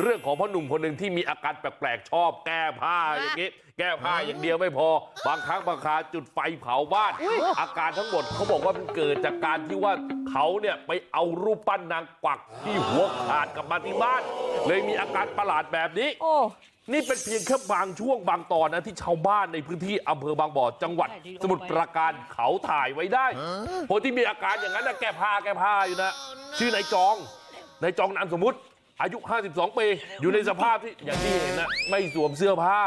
เรื่องของพ่อหนุ่มคนหนึ่งที่มีอาการแปลกๆชอบแก้ผ้าอย่างนี้แก้ผ้าอย่างเดียวไม่พอบางครั้งบางคราจุดไฟเผาบ้านอาการทั้งหมดเขาบอกว่ามันเกิดจากการที่ว่าเขาเนี่ยไปเอารูปปั้นนางกวักที่หัวขาดกลับมาที่บ้าน เลยมีอาการประหลาดแบบนี้โอ้นี่เป็นเพียงแค่บางช่วงบางตอนนะที่ชาวบ้านในพื้นที่อำเภอบางบ่อจังหวัด สมุทรปราการเขาถ่ายไว้ได้คนที่มีอาการอย่างนั้นนะแก้ผ้าแก้ผ้าอยู่นะชื่อนายจองนายจองนามสมมุติ อายุ52ปีอยู่ในสภาพที่อย่างที่เห็นนะไม่สวมเสื้อผ้า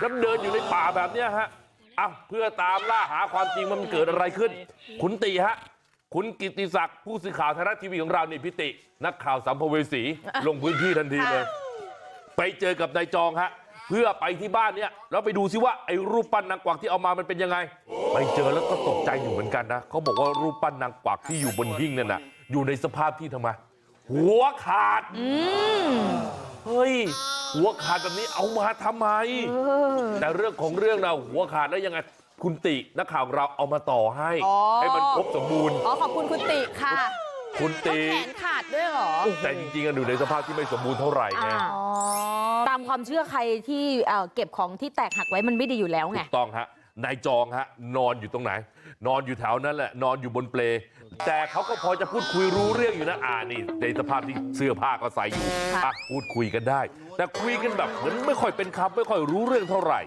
แล้วเดินอยู่ในป่าแบบเนี้ยฮะอะเพื่อตามล่าหาความจริงว่ามันเกิดอะไรขึ้นคุณตีฮะคุณกิติศักดิ์ผู้สื่อข่าวไทยรัฐทีวีของเรานี่พิติ นักข่าวสัมภเวสีลงพื้นที่ทันทีเลย ไปเจอกับนายจองฮะเพื่อไปที่บ้านเนี่ยแล้วไปดูซิว่าไอ้รูปปั้นนางกวักที่เอามามันเป็นยังไง ไปเจอแล้วก็ตกใจอยู่เหมือนกันนะเขาบอกว่ารูปปั้นนางกวักที่อยู่บนหิ้งนั่นนะอยู่ในสภาพที่ทำไม หัวขาดเฮ้ยหัวขาดแบบนี้เอามาทำไมแต่เรื่องของเรื่องนะหัวขาดแล้วยังไงคุณตินักข่าวของเราเอามาต่อให้อ๋อให้มันครบสมบูรณ์อ๋อขอบคุณคุณติค่ะคุณต้อติงแขนขาดด้วยเหรอ แต่จริงๆอะอยู่ในสภาพที่ไม่สมบูรณ์เท่าไหร่ไงอ่าตามความเชื่อใครที่เอ่อเก็บของที่แตกหักไว้มันไม่ดีอยู่แล้วไงถูกต้องฮะ นายจองฮะนอนอยู่ตรงไหนนอนอยู่แถวนั้นแหละนอนอยู่บนเปลแต่เขาก็พอจะพูดคุยรู้เรื่องอยู่นะอ่านี่ในสภาพที่เสื้อผ้าก็ใส่อยู่ค่ะอะพูดคุยกันได้ แต่คุยกันแบบเหมือนไม่ค่อยเป็นคำไม่ค่อยรู้เรื่องเท่าไหร่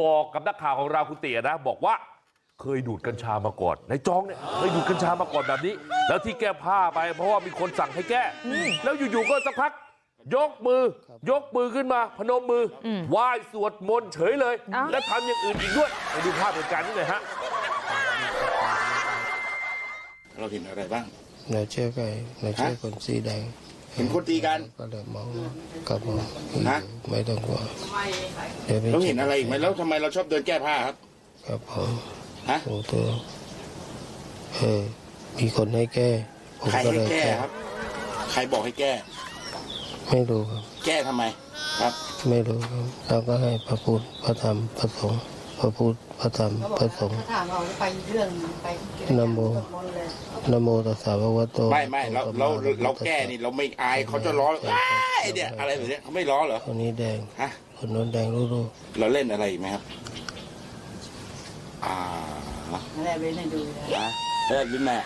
บอกกับนักข่าวของเราคุณเตี๋ยนะบอกว่าเคยดูดกัญชามาก่อนนายจองเนี่ยเคยดูดกัญชามาก่อนแบบนี้ แล้วที่แก้ผ้าไปเพราะว่ามีคนสั่งให้แก้แล้วอยู่ๆก็สักพัก ยกมือยกมือขึ้นมาพนมมืออไหว้สวดมนต์เฉยเลยอ้าวและทำอย่างอื่นอีกด้วยไปดูภาพเหตุการณ์นี้หน่อยฮะเราเห็นอะไรบ้างเราเชื่อใครเราเชื่อคนสีแดงเห็นคนตีกันก็เลยมองกลับมองฮะไม่ต้องกลัวเดี๋ยวเราเห็นอะไรอีกไหมแล้วทำไมเราชอบเดินแก้ผ้าครับครับผมฮะโอ้ตัวเออมีคนให้แก้ผมใครก็ให้เลยแก้ครับ ใครบอกให้แก้ ไม่รู้ครับ แก้ทำไมครับ ไม่รู้ครับเราก็ให้พระพุทธพระธรรมพระสงฆ์พระพุทธพระธรรมพระสงฆ์ถ้าถามเราไปอีกเรื่องหนึ่งไปนะโมสวดมนต์เลยนะโมตัสสะภะคะวะโตไม่ไม่เราเราเราอะระหะโตแก้นี่เราไม่อายเขาจะล้ออ้ายเนี่ยอะไรแบบเนี้ยเขาไม่ล้อเหรอคนนี้แดงฮะคนโน้นแดงรู้รู้เราเล่นอะไรอีกไหมครับอ่าอะไรไปให้ดูนะฮะเล่นลิ้นแม่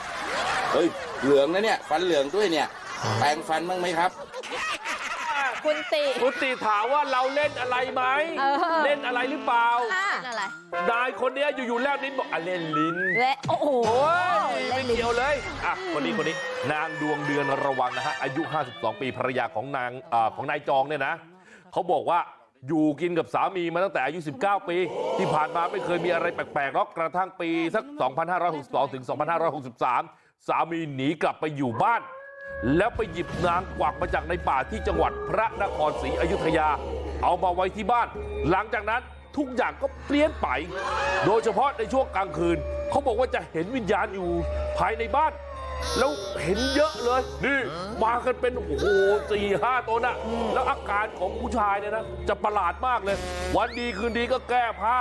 เฮ้ยเหลืองนะเนี่ยฟันเหลืองด้วยเนี่ยแปรงฟันบ้างไหมครับ คุณติ คุณตีถามว่าเราเล่นอะไรไหม เออ เล่นอะไรหรือเปล่าค่ะอะไรนายคนเนี้ยอยู่ๆแลบลิ้นบอกอะเล่นลิ้น และโอ้โหโอ้ยเล่ไม่นลิ้นเกี่ยวเลย อะ คนนี้คนนี้ นางดวงเดือนระวังนะฮะ อายุ 52 ปีภรรยาของนางอ่าของนายจองเนี่ยนะ เขาบอกว่าอยู่กินกับสามีมาตั้งแต่อายุ 19 ปี ที่ผ่านมาไม่เคยมีอะไรแปลกๆหรอกกระทั่งปีสัก 2562 ถึง 2563 สามีหนีกลับไปอยู่บ้าน แล้วไปหยิบนางกวักมาจากในป่าที่จังหวัดพระนครศรีอยุธยาเอามาไว้ที่บ้าน หลังจากนั้นทุกอย่างก็เปลี่ยนไป โดยเฉพาะในช่วงกลางคืน เขาบอกว่าจะเห็นวิญญาณอยู่ภายในบ้าน แล้วเห็นเยอะเลย นี่มากันเป็นโอ้โหสี่ห้าตัวน่ะแล้วอาการของผู้ชายเนี่ยนะ จะประหลาดมากเลย วันดีคืนดีก็แก้ผ้า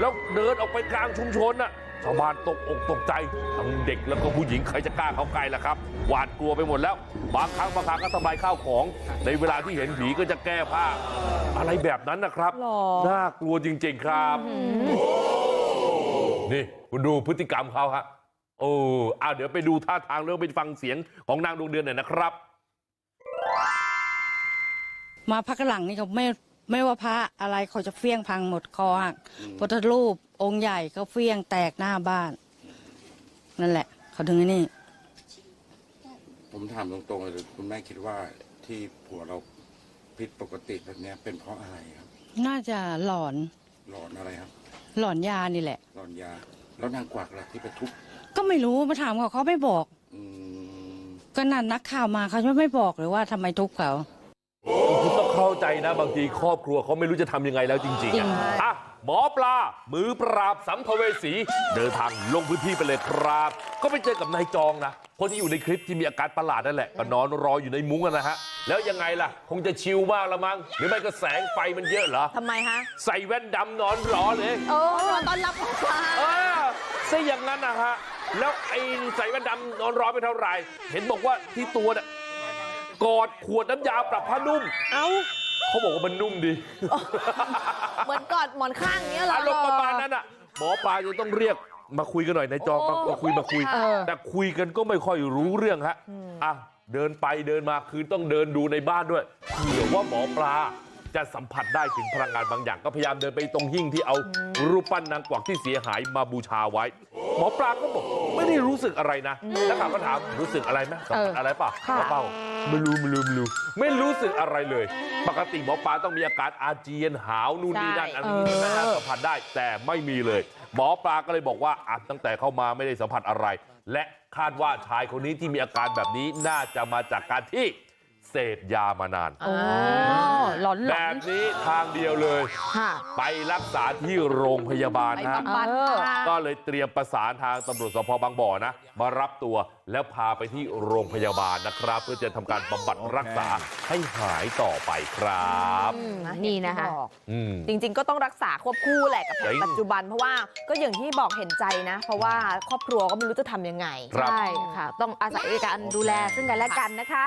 แล้วเดินออกไปกลางชุมชนน่ะ ชาวบ้านตกอกตกใจทั้งเด็กแล้วก็ผู้หญิงใครจะกล้าเข้าใกล้ล่ะครับหวาดกลัวไปหมดแล้วบางครั้งบางครั้งก็ทำลายข้าวของในเวลาที่เห็นผีก็จะแก้ผ้าอะไรแบบนั้นนะครับหรอน่ากลัวจริง ๆครับ นี่คุณดูพฤติกรรมเขาฮะโอ้อาเดี๋ยวไปดูท่าทางเรื่องไปฟังเสียงของนางดวงเดือนหน่อยนะครับ มาพักหลังนี่เขาไม่ ไม่ว่าพระอะไรเขาจะเฟี้ยงพังหมดคอหักพุทธรูปองค์ใหญ่ก็เฟี้ยงแตกหน้าบ้าน นั่นแหละ เขาถึงไอ้นี่ ผมถามตรงๆเลยคุณแม่คิดว่าที่ผัวเราผิดปกติแบบเนี้ยเป็นเพราะอะไรครับ น่าจะหลอนหลอนอะไรครับ หลอนยานี่แหละ หลอนยา แล้วนางกวักล่ะที่ไปทุบก็ไม่รู้มาถามเขาเขาไม่บอก อืม ก็นันนักข่าวมาเขาไม่บอกเลยว่าทำไมทุบเขาคุณต้อง เข้าใจนะบางทีครอบครัวเขาไม่รู้จะทำยังไงแล้วจริงๆจริอะงอะหมอปลามือปราบสัมภเวสีเดินทางลงพื้นที่ไปเลยครับก็ไปเจอกับนายจองนะคนที่อยู่ในคลิปที่มีอาการประหลาดนั่นแหละก็นอนรออยู่ในมุ้งอะนะฮะแล้วยังไงล่ะคงจะชิลมากละมั้งหรือไม่ก็แสงไฟมันเยอะเหรอทำไมฮะใส่แว่นดำนอนรอเลยโอ้ตอนรับหมอปลาเออซะอย่างนั้นนะฮะแล้วไอ้ใส่แว่นดำนอนรอไปเท่าไหร่เห็นบอกว่าที่ตัวเนี่ย กอดขวดน้ำยาปรับผ้านุ่มเอ้าเขาบอกว่ามันนุ่มดีเหมือนกอดหมอนข้างเนี้ยเหรออารมณ์ประมาณนั้นอะหมอปลาจะต้องเรียกมาคุยกันหน่อยในจอมามาคุยมาคุยเออแต่คุยกันก็ไม่ค่อยรู้เรื่องฮะอะเดินไปเดินมาคือต้องเดินดูในบ้านด้วยเผื่อว่าหมอปลาจะสัมผัสได้ถึงพลังงานบางอย่างก็พยายามเดินไปตรงหิ้งที่เอารูปปั้นนางกวักที่เสียหายมาบูชาไว้ หมอปลาก็บอกไม่ได้รู้สึกอะไรนะนักข่าวก็ถามรู้สึกอะไรไหมสัมผัสอะไรเปล่ะค่ะเปล่าไม่รู้ไม่รู้ไม่รู้ไม่รู้สึกอะไรเลย ปกติหมอปลาต้องมีอาการอาเจียนหาวนู่นนี่นั่นอันนี้ใช่ไหมฮะสัมผัสได้แต่ไม่มีเลย หมอปลาก็เลยบอกว่าอะตั้งแต่เข้ามาไม่ได้สัมผัสอะไร และคาดว่าชายคนนี้ที่มีอาการแบบนี้น่าจะมาจากการที่ เสพยามานานโอ้หลอนหลแบอนบนี้ทางเดียวเลยค่ะไปรักษาที่โรงพยาบาลไปฮะบำบัดค่ะก็เลยเตรียมประสานทางตำรวจสพบางบ่อนะมารับตัวแล้วพาไปที่โรงพยาบาลนะครับ เพื่อจะทำการบำบัดรักษาให้หายต่อไปครับนี่นะคะอืมจริง ๆ ก็ต้องรักษาควบคู่แหละกับแผจรินงปัจจุบัน เพราะว่าก็อย่างที่บอกเห็นใจนะ เพราะว่าครอบครัวก็ไม่รู้จะทำยังไงครับใช่ค่ะต้องอาศัยการดูแลซึ่งกันและกันนะคะ